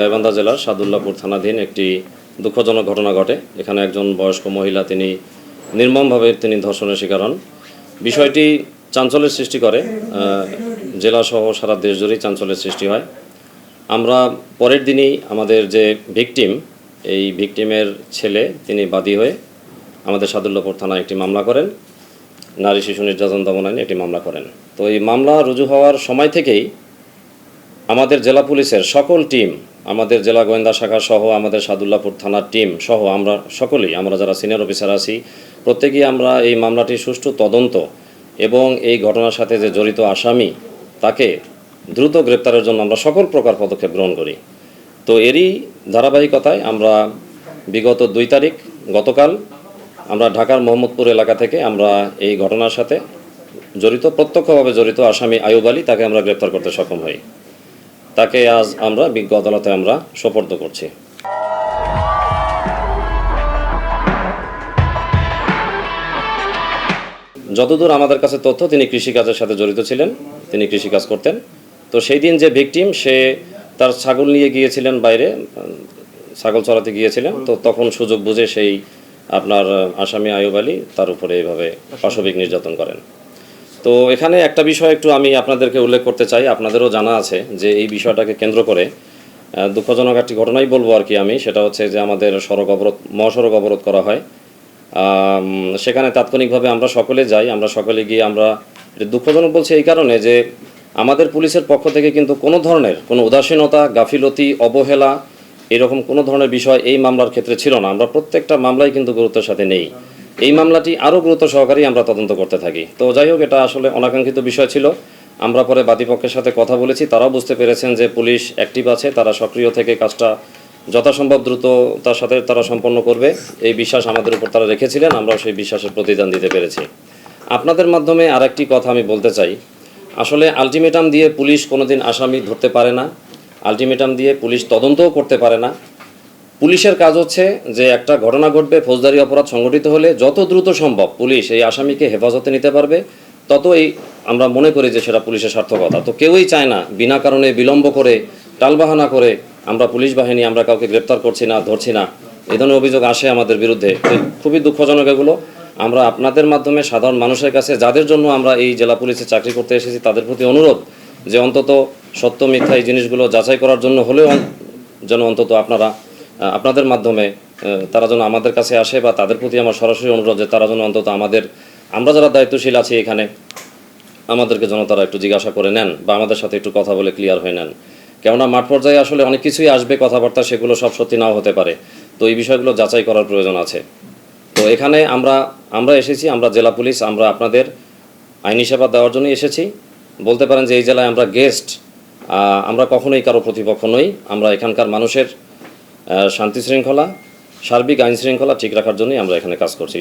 গাইবান্ধা জেলার সাদুল্লাপুর থানাধীন একটি দুঃখজনক ঘটনা ঘটে। এখানে একজন বয়স্ক মহিলা তিনি নির্মমভাবে তিনি ধর্ষণের শিকার হন। বিষয়টি চাঞ্চল্যের সৃষ্টি করে। জেলাসহ সারা দেশ জুড়েই চাঞ্চল্যের সৃষ্টি হয়। আমরা পরের দিনই আমাদের যে ভিকটিম, এই ভিকটিমের ছেলে তিনি বাদী হয়ে আমাদের সাদুল্লাপুর থানায় একটি মামলা করেন। নারী শিশু নির্যাতন দমন আইনে একটি মামলা করেন। তো এই মামলা রুজু হওয়ার সময় থেকেই আমাদের জেলা পুলিশের সকল টিম, আমাদের জেলা গোয়েন্দা শাখা সহ আমাদের সাদুল্লাপুর থানার টিম সহ আমরা সকলেই, আমরা যারা সিনিয়র অফিসার আছি, প্রত্যেকেই আমরা এই মামলাটি সুষ্ঠু তদন্ত এবং এই ঘটনার সাথে যে জড়িত আসামি, তাকে দ্রুত গ্রেপ্তারের জন্য আমরা সকল প্রকার পদক্ষেপ গ্রহণ করি। তো এরই ধারাবাহিকতায় আমরা বিগত দুই তারিখ, গতকাল আমরা ঢাকার মোহাম্মদপুর এলাকা থেকে আমরা এই ঘটনার সাথে জড়িত, প্রত্যক্ষভাবে জড়িত আসামি আয়ুব আলী, তাকে আমরা গ্রেপ্তার করতে সক্ষম হই। তাকে আজ আমরা বিজ্ঞ আদালতে আমরা সোপর্দ করছি। যতদূর আমাদের কাছে তথ্য, তিনি কৃষিকাজের সাথে জড়িত ছিলেন, তিনি কৃষিকাজ করতেন। তো সেই দিন যে ভিকটিম, সে তার ছাগল নিয়ে গিয়েছিলেন বাইরে, ছাগল চড়াতে গিয়েছিলেন। তো তখন সুযোগ বুঝে সেই আপনার আসামি আয়ুব আলী তার উপরে এইভাবে পাশবিক নির্যাতন করেন। তো এখানে একটা বিষয় একটু আমি আপনাদেরকে উল্লেখ করতে চাই, আপনাদেরও জানা আছে যে এই বিষয়টাকে কেন্দ্র করে দুঃখজনক একটি ঘটনাই বলব আর কি আমি, সেটা হচ্ছে যে আমাদের সড়ক অবরোধ, মহাসড়ক অবরোধ করা হয়। সেখানে তাৎক্ষণিকভাবে আমরা সকলে যাই, আমরা সকলে গিয়ে আমরা দুঃখজনক বলছি এই কারণে যে আমাদের পুলিশের পক্ষ থেকে কিন্তু কোনো ধরনের কোনো উদাসীনতা, গাফিলতি, অবহেলা, এরকম কোনো ধরনের বিষয় এই মামলার ক্ষেত্রে ছিল না। আমরা প্রত্যেকটা মামলাই কিন্তু গুরুত্বের সাথে নেই। এই মামলাটি আরও গুরুত্ব সহকারেই আমরা তদন্ত করতে থাকি। তো যাই হোক, এটা আসলে অনাকাঙ্ক্ষিত বিষয় ছিল। আমরা পরে বাদীপক্ষের সাথে কথা বলেছি। তারাও বুঝতে পেরেছেন যে পুলিশ অ্যাক্টিভ আছে, তারা সক্রিয় থেকে কাজটা যথাসম্ভব দ্রুত তার সাথে তারা সম্পন্ন করবে। এই বিশ্বাস আমাদের উপর তারা রেখেছিলেন, আমরাও সেই বিশ্বাসের প্রতিদান দিতে পেরেছি। আপনাদের মাধ্যমে আরেকটি কথা আমি বলতে চাই। আসলে আলটিমেটাম দিয়ে পুলিশ কোনোদিন আসামি ধরতে পারে না। আলটিমেটাম দিয়ে পুলিশ তদন্তও করতে পারে না। পুলিশের কাজ হচ্ছে যে একটা ঘটনা ঘটবে, ফৌজদারি অপরাধ সংগঠিত হলে যত দ্রুত সম্ভব পুলিশ এই আসামিকে হেফাজতে নিতে পারবে তত এই আমরা মনে করি যে সেটা পুলিশের সার্থকতা। তো কেউই চায় না, বিনা কারণে বিলম্ব করে, টালবাহানা করে আমরা পুলিশ বাহিনী, আমরা কাউকে গ্রেপ্তার করছি না, ধরছি না। এই ধরনের অভিযোগ আসে আমাদের বিরুদ্ধে। খুবই দুঃখজনক এগুলো। আমরা আপনাদের মাধ্যমে সাধারণ মানুষের কাছে, যাদের জন্য আমরা এই জেলা পুলিশে চাকরি করতে এসেছি, তাদের প্রতি অনুরোধ যে অন্তত সত্য মিথ্যা এই জিনিসগুলো যাচাই করার জন্য হলেও যেন অন্তত আপনারা আপনাদের মাধ্যমে তারা যেন আমাদের কাছে আসে বা তাদের প্রতি আমার সরাসরি অনুরোধ যে তারা যেন অন্তত আমাদের, আমরা যারা দায়িত্বশীল আছি এখানে, আমাদেরকে যেন তারা একটু জিজ্ঞাসা করে নেন বা আমাদের সাথে একটু কথা বলে ক্লিয়ার হয়ে নেন। কেননা মাঠ পর্যায়ে আসলে অনেক কিছুই আসবে, কথাবার্তা সেগুলো সব সত্যি নাও হতে পারে। তো এই বিষয়গুলো যাচাই করার প্রয়োজন আছে। তো এখানে আমরা আমরা এসেছি, আমরা জেলা পুলিশ, আমরা আপনাদের আইনি সেবা দেওয়ার জন্যই এসেছি। বলতে পারেন যে এই জেলায় আমরা গেস্ট আমরা কখনোই কারও প্রতিপক্ষ নই। আমরা এখানকার মানুষের শান্তি শৃঙ্খলা সার্বিক আইন শৃঙ্খলা ঠিক রাখার জন্যই আমরা এখানে কাজ করছি।